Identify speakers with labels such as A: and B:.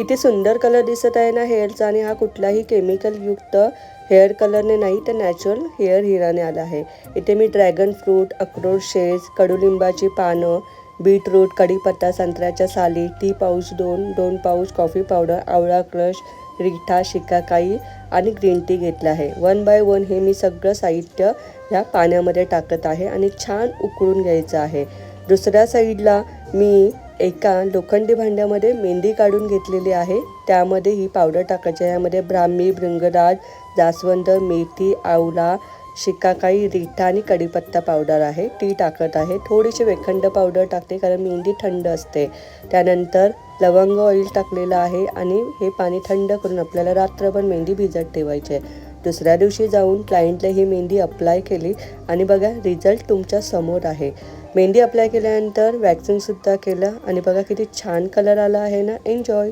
A: किती सुंदर कलर दिसत आहे ना हेअरचा आणि हा कुठलाही केमिकल युक्त हेअर कलरने नाही तर नॅचरल हेअर हिराने आला आहे. इथे मी ड्रॅगन फ्रूट अक्रोड शेज कडुलिंबाची पानं बीटरूट कढीपत्ता संत्र्याच्या साली टी पाऊच दोन दोन पाऊच कॉफी पावडर आवळा क्रश रिठा शिकाकाई आणि ग्रीन टी घेतला आहे. वन बाय वन हे मी सगळं साहित्य ह्या पाण्यामध्ये टाकत आहे आणि छान उकळून घ्यायचं आहे. दुसऱ्या साईडला मी एका लोखंडी भांड्यामध्ये मेंदी काढून घेतलेली आहे. त्यामध्ये ही पावडर टाकायची आहे. यामध्ये ब्राह्मी भृंगराज जास्वंद मेथी आवळा शिकाकाई रिठा आणि कढीपत्ता पावडर आहे. ती टाकत आहे. थोडीशी वेखंड पावडर टाकते कारण मेहंदी थंड असते. त्यानंतर लवंग ऑइल टाकलेलं आहे आणि हे पाणी थंड करून आपल्याला रात्रभर मेहंदी भिजत ठेवायची आहे. दुसऱ्या दिवशी जाऊन क्लायंटला ही मेहंदी अप्लाय केली आणि बघा रिझल्ट तुमच्यासमोर आहे. मेहंदी अप्लाय केल्यानंतर वॅक्सिंगसुद्धा केलं. आणि बघा किती छान कलर आला आहे ना. एन्जॉय